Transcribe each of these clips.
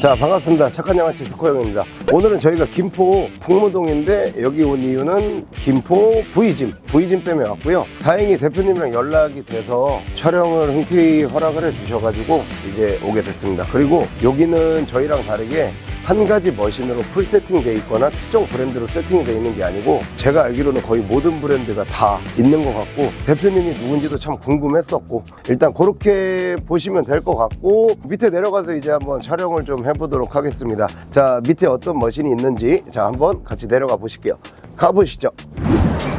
자 반갑습니다. 착한 양아치 스코형입니다. 오늘은 저희가 김포 풍무동인데 여기 온 이유는 김포 V짐 V짐 때문에 왔고요. 다행히 대표님이랑 연락이 돼서 촬영을 흔쾌히 허락을 해 주셔가지고 이제 오게 됐습니다. 그리고 여기는 저희랑 다르게 한 가지 머신으로 풀 세팅돼 있거나 특정 브랜드로 세팅이 돼 있는 게 아니고 제가 알기로는 거의 모든 브랜드가 다 있는 것 같고 대표님이 누군지도 참 궁금했었고 일단 그렇게 보시면 될 것 같고 밑에 내려가서 이제 한번 촬영을 좀 해보도록 하겠습니다 자 밑에 어떤 머신이 있는지 자 한번 같이 내려가 보실게요 가보시죠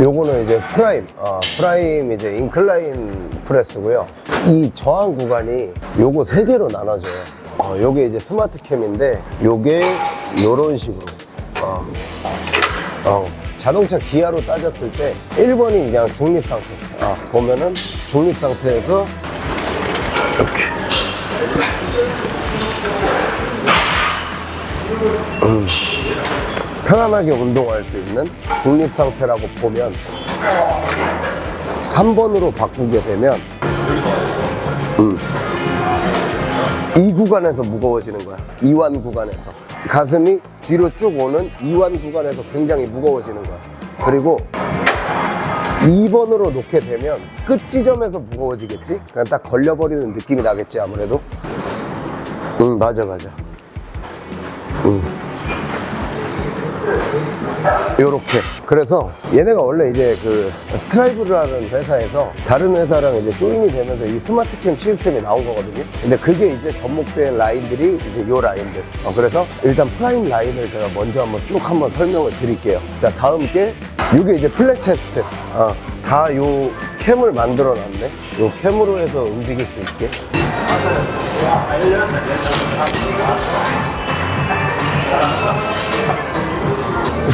요거는 이제 프라임, 아, 프라임 이제 인클라인 프레스고요. 이 저항 구간이 요거 세 개로 나눠져요. 어, 요게 이제 스마트 캠인데 요게 요런 식으로. 어, 어, 자동차 기아로 따졌을 때 1번이 그냥 중립 상태. 아, 보면은 중립 상태에서 이렇게. 음, 편안하게 운동할 수 있는 중립 상태라고 보면 3번으로 바꾸게 되면 음, 이 구간에서 무거워지는 거야. 이완 구간에서. 가슴이 뒤로 쭉 오는 이완 구간에서 굉장히 무거워지는 거야. 그리고 2번으로 놓게 되면 끝 지점에서 무거워지겠지? 그냥 딱 걸려버리는 느낌이 나겠지, 아무래도. 응, 맞아, 맞아. 응. 요렇게. 그래서 얘네가 원래 이제 그 스트라이브라는 회사에서 다른 회사랑 이제 조인이 되면서 이 스마트캠 시스템이 나온 거거든요. 근데 그게 이제 접목된 라인들이 이제 요 라인들. 어, 그래서 일단 프라임 라인을 제가 먼저 한번 쭉 한번 설명을 드릴게요. 자, 다음 게 요게 이제 플랫 체스트. 어, 다요 캠을 만들어 놨네. 요 캠으로 해서 움직일 수 있게.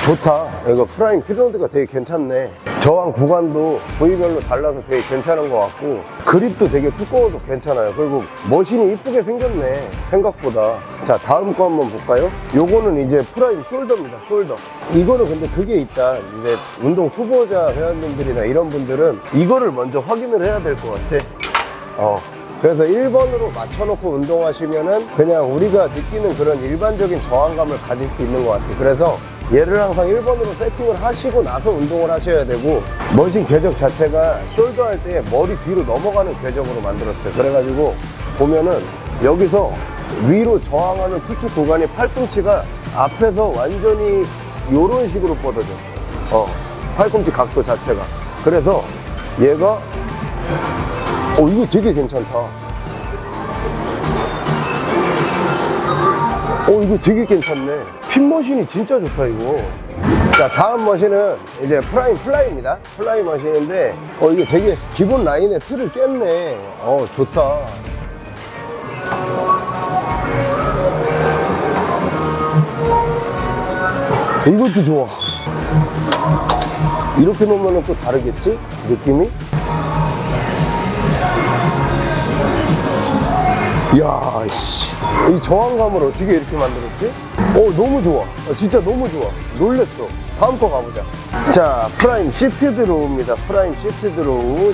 좋다. 이거 프라임 피드로드가 되게 괜찮네. 저항 구간도 부위별로 달라서 되게 괜찮은 것 같고 그립도 되게 두꺼워서 괜찮아요. 그리고 머신이 이쁘게 생겼네. 생각보다. 자 다음 거 한번 볼까요? 요거는 이제 프라임 숄더입니다. 숄더. 이거는 근데 그게 있다. 이제 운동 초보자 회원님들이나 이런 분들은 이거를 먼저 확인을 해야 될 것 같아. 어. 그래서 1번으로 맞춰놓고 운동하시면은 그냥 우리가 느끼는 그런 일반적인 저항감을 가질 수 있는 것 같아요. 그래서 얘를 항상 1번으로 세팅을 하시고 나서 운동을 하셔야 되고 머신 궤적 자체가 숄더 할 때 머리 뒤로 넘어가는 궤적으로 만들었어요. 그래가지고 보면은 여기서 위로 저항하는 수축 구간이 팔꿈치가 앞에서 완전히 이런 식으로 뻗어져. 어, 팔꿈치 각도 자체가. 그래서 얘가 어, 이거 되게 괜찮다. 어, 이거 되게 괜찮네. 핀 머신이 진짜 좋다, 이거. 자, 다음 머신은 이제 프라임 플라이입니다. 플라이 머신인데, 어, 이게 되게 기본 라인의 틀을 깼네. 어, 좋다. 이것도 좋아. 이렇게 놓으면 또 다르겠지? 느낌이? 이야, 씨. 이 저항감을 어떻게 이렇게 만들었지? 어, 너무 좋아. 어, 진짜 너무 좋아. 놀랬어. 다음 거 가보자. 자, 프라임 시프트 드로우입니다. 프라임 시프트 드로우.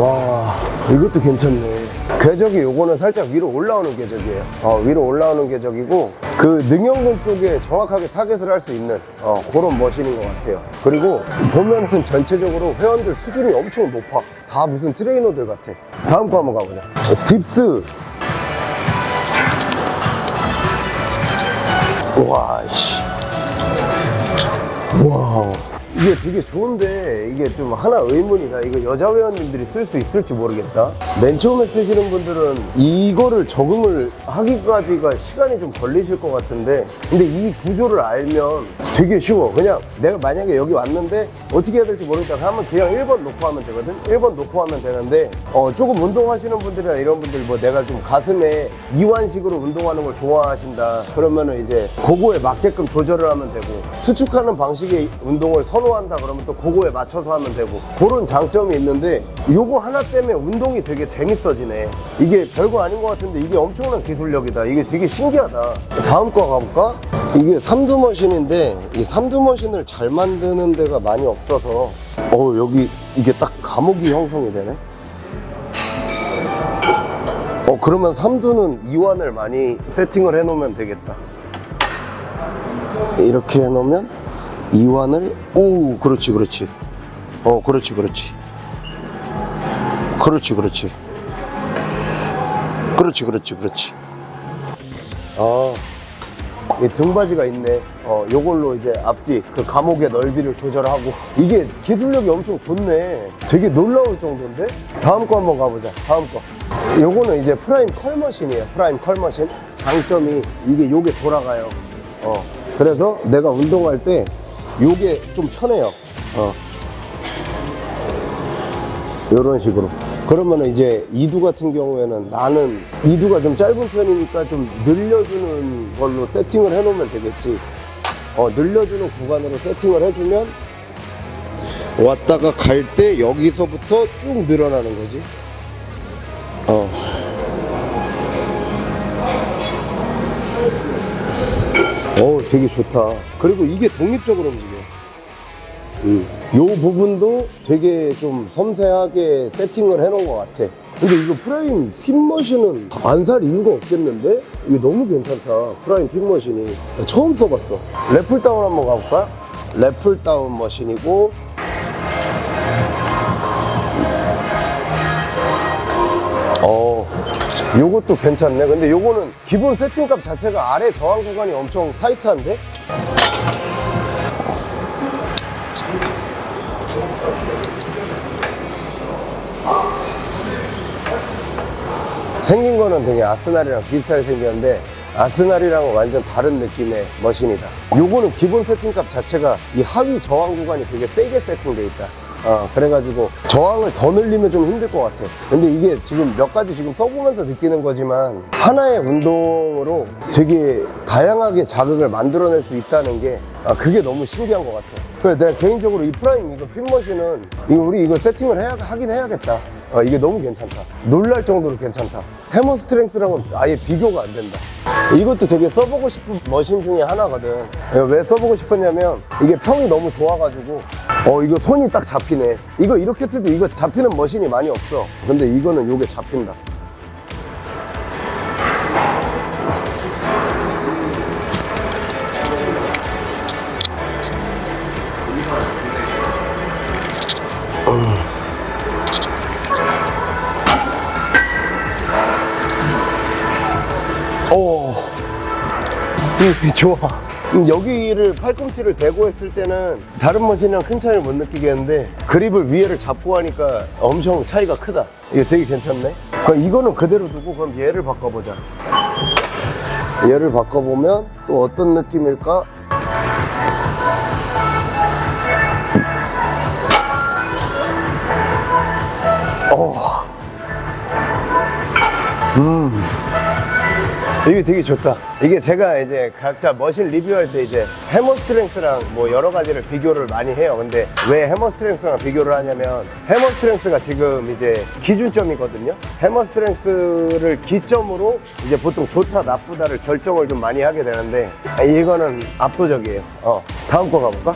와, 이것도 괜찮네. 궤적이 요거는 살짝 위로 올라오는 궤적이에요. 어, 위로 올라오는 궤적이고, 그 능형근 쪽에 정확하게 타겟을 할 수 있는 어, 그런 머신인 것 같아요. 그리고 보면은 전체적으로 회원들 수준이 엄청 높아. 다 무슨 트레이너들 같아. 다음 거 한번 가보자. 어, 딥스. 와, 씨. 와. 이게 되게 좋은데 이게 좀 하나 의문이다. 이거 여자 회원님들이 쓸 수 있을지 모르겠다. 맨 처음에 쓰시는 분들은 이거를 적응을 하기까지가 시간이 좀 걸리실 것 같은데 근데 이 구조를 알면 되게 쉬워. 그냥 내가 만약에 여기 왔는데 어떻게 해야 될지 모르겠다 하면 그냥 1번 놓고 하면 되거든. 1번 놓고 하면 되는데 어, 조금 운동하시는 분들이나 이런 분들 뭐 내가 좀 가슴에 이완식으로 운동하는 걸 좋아하신다. 그러면은 이제 그거에 맞게끔 조절을 하면 되고 수축하는 방식의 운동을 선호 운동한다 그러면 또 그거에 맞춰서 하면 되고. 그런 장점이 있는데 요거 하나 때문에 운동이 되게 재밌어지네. 이게 별거 아닌 것 같은데 이게 엄청난 기술력이다. 이게 되게 신기하다. 다음 거 가볼까? 이게 삼두 머신인데 이 삼두 머신을 잘 만드는 데가 많이 없어서. 어 여기 이게 딱 감옥이 형성이 되네. 어 그러면 삼두는 이완을 많이 세팅을 해 놓으면 되겠다. 이렇게 해 놓으면 이완을 오 그렇지 그렇지. 어 그렇지 그렇지. 그렇지 그렇지. 그렇지 그렇지 그렇지. 아이 등받이가 있네. 어 요걸로 이제 앞뒤 그 감옥의 넓이를 조절하고. 이게 기술력이 엄청 좋네. 되게 놀라울 정도인데? 다음 거 한번 가보자. 다음 거. 요거는 이제 프라임 컬머신이에요 프라임 컬머신. 장점이 이게 요게 돌아가요. 어 그래서 내가 운동할 때 요게 좀 편해요. 어. 요런 식으로. 그러면 이제 이두 같은 경우에는 나는 이두가 좀 짧은 편이니까 좀 늘려주는 걸로 세팅을 해 놓으면 되겠지. 어 늘려주는 구간으로 세팅을 해주면 왔다가 갈 때 여기서부터 쭉 늘어나는 거지 어, 되게 좋다. 그리고 이게 독립적으로 움직여. 음. 요 부분도 되게 좀 섬세하게 세팅을 해놓은 것 같아. 근데 이거 프라임 핀머신은 안 살 이유가 없겠는데? 이게 너무 괜찮다. 프라임 핀머신이. 처음 써봤어. 래플다운 한번 가볼까? 래플다운 머신이고, 요것도 괜찮네. 근데 요거는 기본 세팅값 자체가 아래 저항 구간이 엄청 타이트한데? 생긴 거는 되게 아스날이랑 비슷하게 생겼는데 아스날이랑은 완전 다른 느낌의 머신이다. 요거는 기본 세팅값 자체가 이 하위 저항 구간이 되게 세게 세팅돼 있다. 어, 그래가지고 저항을 더 늘리면 좀 힘들 것 같아. 근데 이게 지금 몇 가지 지금 써보면서 느끼는 거지만 하나의 운동으로 되게 다양하게 자극을 만들어낼 수 있다는 게 아, 그게 너무 신기한 것 같아. 그래서 내가 개인적으로 이 프라임 이거 핀머신은 이거 우리 이거 세팅을 해야, 하긴 해야겠다. 어, 이게 너무 괜찮다. 놀랄 정도로 괜찮다. 해머 스트렝스랑은 아예 비교가 안 된다. 이것도 되게 써보고 싶은 머신 중에 하나거든. 왜 써보고 싶었냐면 이게 평이 너무 좋아가지고 어 이거 손이 딱 잡히네. 이거 이렇게 했을 때 이거 잡히는 머신이 많이 없어. 근데 이거는 요게 잡힌다. 오, 이 좋아. 음, 여기를 팔꿈치를 대고 했을 때는 다른 머신이랑 큰 차이를 못 느끼겠는데 그립을 위에를 잡고 하니까 엄청 차이가 크다. 이거 되게 괜찮네. 그럼 이거는 그대로 두고 그럼 얘를 바꿔보자. 얘를 바꿔보면 또 어떤 느낌일까? 어. 이게 되게 좋다. 이게 제가 이제 각자 머신 리뷰할 때 이제 해머 스트렝스랑 뭐 여러 가지를 비교를 많이 해요. 근데 왜 해머 스트렝스랑 비교를 하냐면 해머 스트렝스가 지금 이제 기준점이거든요. 해머 스트렝스를 기점으로 이제 보통 좋다 나쁘다를 결정을 좀 많이 하게 되는데 이거는 압도적이에요. 어, 다음 거 가볼까?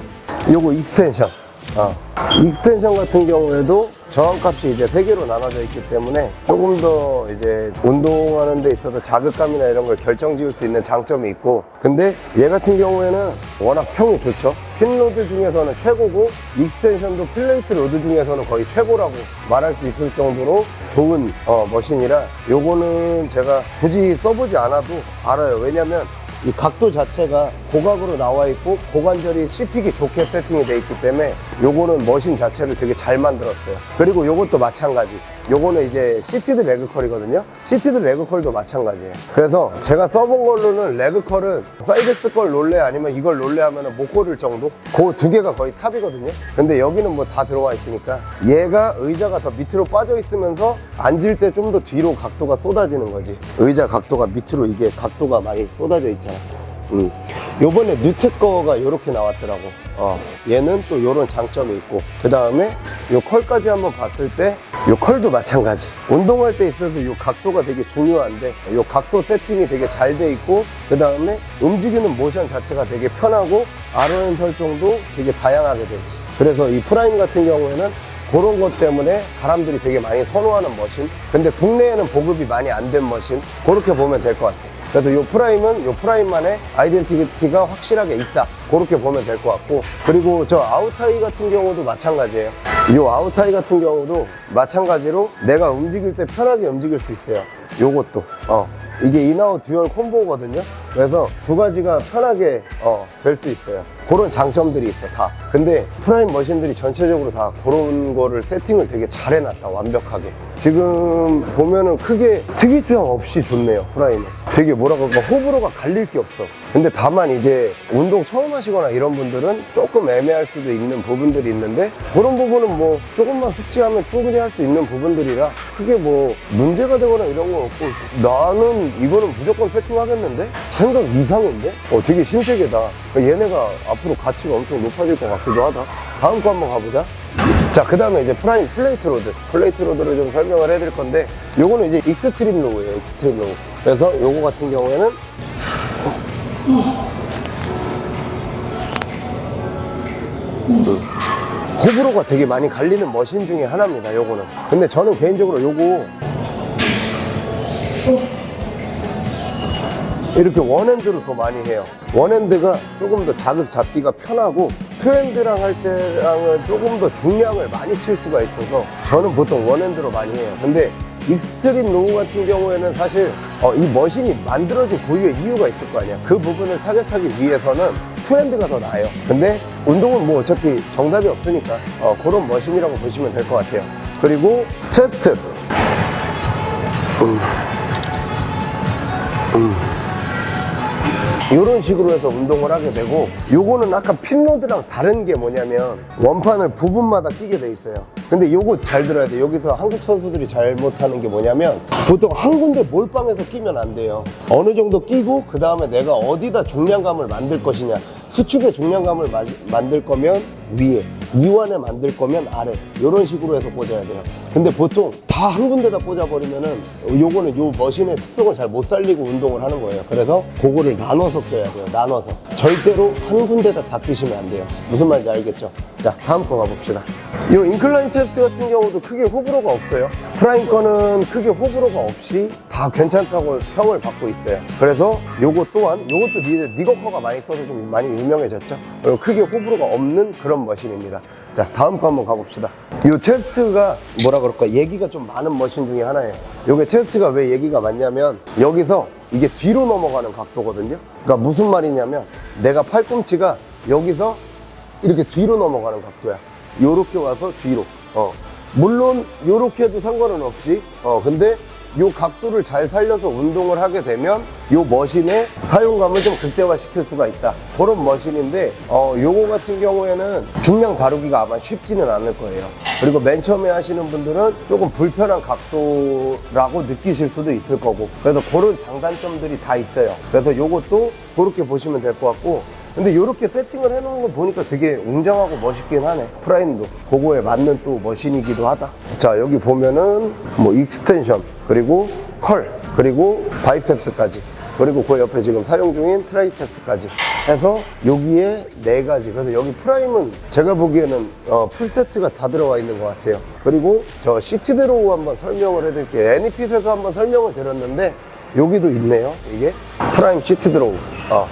요거 익스텐션. 어. 익스텐션 같은 경우에도 저항값이 이제 세 개로 나눠져 있기 때문에 조금 더 이제 운동하는 데 있어서 자극감이나 이런 걸 결정 지을 수 있는 장점이 있고 근데 얘 같은 경우에는 워낙 평이 좋죠 핀로드 중에서는 최고고 익스텐션도 플레이트 로드 중에서는 거의 최고라고 말할 수 있을 정도로 좋은 어, 머신이라 요거는 제가 굳이 써보지 않아도 알아요 왜냐면 이 각도 자체가 고각으로 나와 있고 고관절이 씹히기 좋게 세팅이 돼 있기 때문에 요거는 머신 자체를 되게 잘 만들었어요. 그리고 요것도 마찬가지 요거는 이제 시티드 레그컬이거든요. 시티드 레그컬도 마찬가지예요. 그래서 제가 써본 걸로는 레그컬은 사이덱스 걸 롤레 아니면 이걸 롤레 하면 못 고를 정도? 그 두 개가 거의 탑이거든요. 근데 여기는 뭐 다 들어와 있으니까 얘가 의자가 더 밑으로 빠져 있으면서 앉을 때 좀 더 뒤로 각도가 쏟아지는 거지. 의자 각도가 밑으로 이게 각도가 많이 쏟아져 있잖아. 음. 요번에 뉴텍 거가 요렇게 나왔더라고. 어. 얘는 또 요런 장점이 있고. 그 다음에 요 컬까지 한번 봤을 때, 요 컬도 마찬가지. 운동할 때 있어서 요 각도가 되게 중요한데, 요 각도 세팅이 되게 잘 돼 있고, 그 다음에 움직이는 모션 자체가 되게 편하고, ROM 설정도 되게 다양하게 되지. 그래서 이 프라임 같은 경우에는 그런 것 때문에 사람들이 되게 많이 선호하는 머신. 근데 국내에는 보급이 많이 안 된 머신. 그렇게 보면 될 것 같아요. 그래도 요 프라임은 요 프라임만의 아이덴티티가 확실하게 있다. 그렇게 보면 될 것 같고. 그리고 저 아우타이 같은 경우도 마찬가지예요. 요 아우타이 같은 경우도 마찬가지로 내가 움직일 때 편하게 움직일 수 있어요. 요것도. 어. 이게 인아웃 듀얼 콤보거든요. 그래서 두 가지가 편하게 어, 될 수 있어요. 그런 장점들이 있어, 다. 근데 프라임 머신들이 전체적으로 다 그런 거를 세팅을 되게 잘 해놨다, 완벽하게. 지금 보면은 크게 특이점 없이 좋네요, 프라임은. 되게 뭐라 그럴까, 호불호가 갈릴 게 없어. 근데 다만 이제 운동 처음 하시거나 이런 분들은 조금 애매할 수도 있는 부분들이 있는데 그런 부분은 뭐 조금만 숙지하면 충분히 할 수 있는 부분들이라 크게 뭐 문제가 되거나 이런 건 없고 나는 이거는 무조건 세팅하겠는데? 생각 이상인데? 어 되게 신세계다 얘네가 앞으로 가치가 엄청 높아질 것 같기도 하다 다음 거 한번 가보자 자, 그 다음에 이제 프라임 플레이트 로드. 플레이트 로드를 좀 설명을 해드릴 건데, 요거는 이제 익스트림 로우예요, 익스트림 로우. 그래서 요거 같은 경우에는, 음, 호불호가 되게 많이 갈리는 머신 중에 하나입니다, 요거는. 근데 저는 개인적으로 요거, 이렇게 원핸드로 더 많이 해요. 원핸드가 조금 더 자극 잡기가 편하고 투핸드랑 할 때랑은 조금 더 중량을 많이 칠 수가 있어서 저는 보통 원핸드로 많이 해요. 근데 익스트림 로우 같은 경우에는 사실 어, 이 머신이 만들어진 고유의 이유가 있을 거 아니야. 그 부분을 타겟하기 위해서는 투핸드가 더 나아요. 근데 운동은 뭐 어차피 정답이 없으니까 어, 그런 머신이라고 보시면 될 것 같아요. 그리고 체스트. 이런 식으로 해서 운동을 하게 되고 요거는 아까 핀로드랑 다른 게 뭐냐면 원판을 부분마다 끼게 돼 있어요. 근데 요거 잘 들어야 돼 여기서 한국 선수들이 잘못하는 게 뭐냐면 보통 한 군데 몰빵해서 끼면 안 돼요. 어느 정도 끼고 그 다음에 내가 어디다 중량감을 만들 것이냐. 수축의 중량감을 마- 만들 거면 위에 이완에 만들 거면 아래. 이런 식으로 해서 꽂아야 돼요 근데 보통 다 한 군데다 꽂아버리면은 요거는 요 머신의 특성을 잘 못 살리고 운동을 하는 거예요. 그래서 그거를 나눠서 껴야 돼요. 나눠서. 절대로 한 군데다 다 끼시면 안 돼요. 무슨 말인지 알겠죠? 자 다음 거 가봅시다. 이 인클라인 체스트 같은 경우도 크게 호불호가 없어요. 프라임 거는 크게 호불호가 없이 다 괜찮다고 평을 받고 있어요. 그래서 요거 또한 요것도 니, 니거커가 많이 써서 좀 많이 유명해졌죠? 어, 크게 호불호가 없는 그런 머신입니다 자 다음 거 한번 가봅시다 이 체스트가 뭐라 그럴까 얘기가 좀 많은 머신 중에 하나예요 요게 체스트가 왜 얘기가 많냐면 여기서 이게 뒤로 넘어가는 각도거든요 그러니까 무슨 말이냐면 내가 팔꿈치가 여기서 이렇게 뒤로 넘어가는 각도야. 요렇게 와서 뒤로. 어. 물론 요렇게 해도 상관은 없지. 어. 근데 요 각도를 잘 살려서 운동을 하게 되면 요 머신의 사용감을 좀 극대화 시킬 수가 있다. 그런 머신인데 어, 요거 같은 경우에는 중량 다루기가 아마 쉽지는 않을 거예요. 그리고 맨 처음에 하시는 분들은 조금 불편한 각도라고 느끼실 수도 있을 거고 그래서 그런 장단점들이 다 있어요. 그래서 요것도 그렇게 보시면 될 것 같고 근데 이렇게 세팅을 해놓은 거 보니까 되게 웅장하고 멋있긴 하네. 프라임도 그거에 맞는 또 머신이기도 하다. 자 여기 보면은 뭐 익스텐션 그리고 컬 그리고 바이셉스까지 그리고 그 옆에 지금 사용 중인 트라이셉스까지 해서 여기에 네 가지. 그래서 여기 프라임은 제가 보기에는 어, 풀 세트가 다 들어가 있는 것 같아요. 그리고 저 시티 드로우 한번 설명을 해드릴게요. 애니핏에서 한번 설명을 드렸는데 여기도 있네요. 이게 프라임 시티 드로우. 어.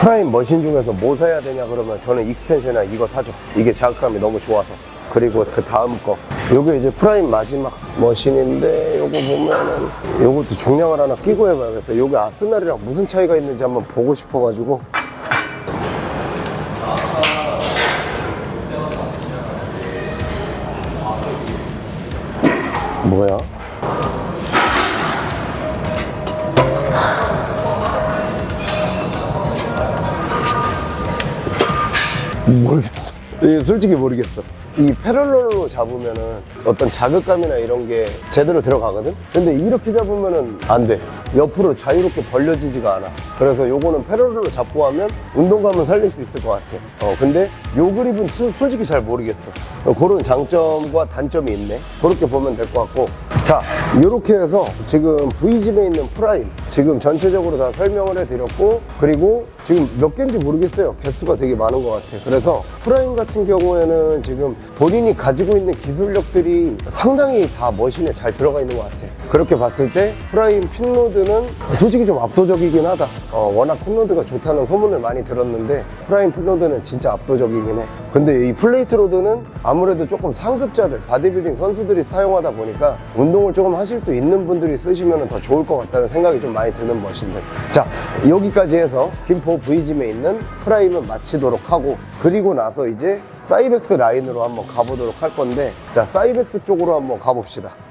프라임 머신 중에서 뭐 사야 되냐 그러면 저는 익스텐션이나 이거 사죠. 이게 자극감이 너무 좋아서. 그리고 그 다음 거. 요게 이제 프라임 마지막 머신인데 요거 보면은 요것도 중량을 하나 끼고 해봐야겠다. 요게 아스날이랑 무슨 차이가 있는지 한번 보고 싶어가지고. 뭐야? 모르겠어. 예, 솔직히 모르겠어. 이 패럴러로 잡으면은 어떤 자극감이나 이런 게 제대로 들어가거든? 근데 이렇게 잡으면은 안 돼. 옆으로 자유롭게 벌려지지가 않아. 그래서 요거는 패럴러로 잡고 하면 운동감은 살릴 수 있을 것 같아. 어, 근데 요 그립은 치- 솔직히 잘 모르겠어. 어, 그런 장점과 단점이 있네. 그렇게 보면 될 것 같고. 자, 이렇게 해서 지금 V집에 있는 프라임 지금 전체적으로 다 설명을 해드렸고 그리고 지금 몇 개인지 모르겠어요. 개수가 되게 많은 것 같아요. 그래서 프라임 같은 경우에는 지금 본인이 가지고 있는 기술력들이 상당히 다 머신에 잘 들어가 있는 것 같아요. 그렇게 봤을 때 프라임 핀로드는 솔직히 좀 압도적이긴 하다. 어, 워낙 핀로드가 좋다는 소문을 많이 들었는데 프라임 핀로드는 진짜 압도적이긴 해. 근데 이 플레이트 로드는 아무래도 조금 상급자들, 바디빌딩 선수들이 사용하다 보니까 운동을 조금 하실 수 있는 분들이 쓰시면 더 좋을 것 같다는 생각이 좀 많이 드는 머신들. 자, 여기까지 해서 김포 V짐에 있는 프라임을 마치도록 하고 그리고 나서 이제 사이벡스 라인으로 한번 가보도록 할 건데 자, 사이벡스 쪽으로 한번 가봅시다.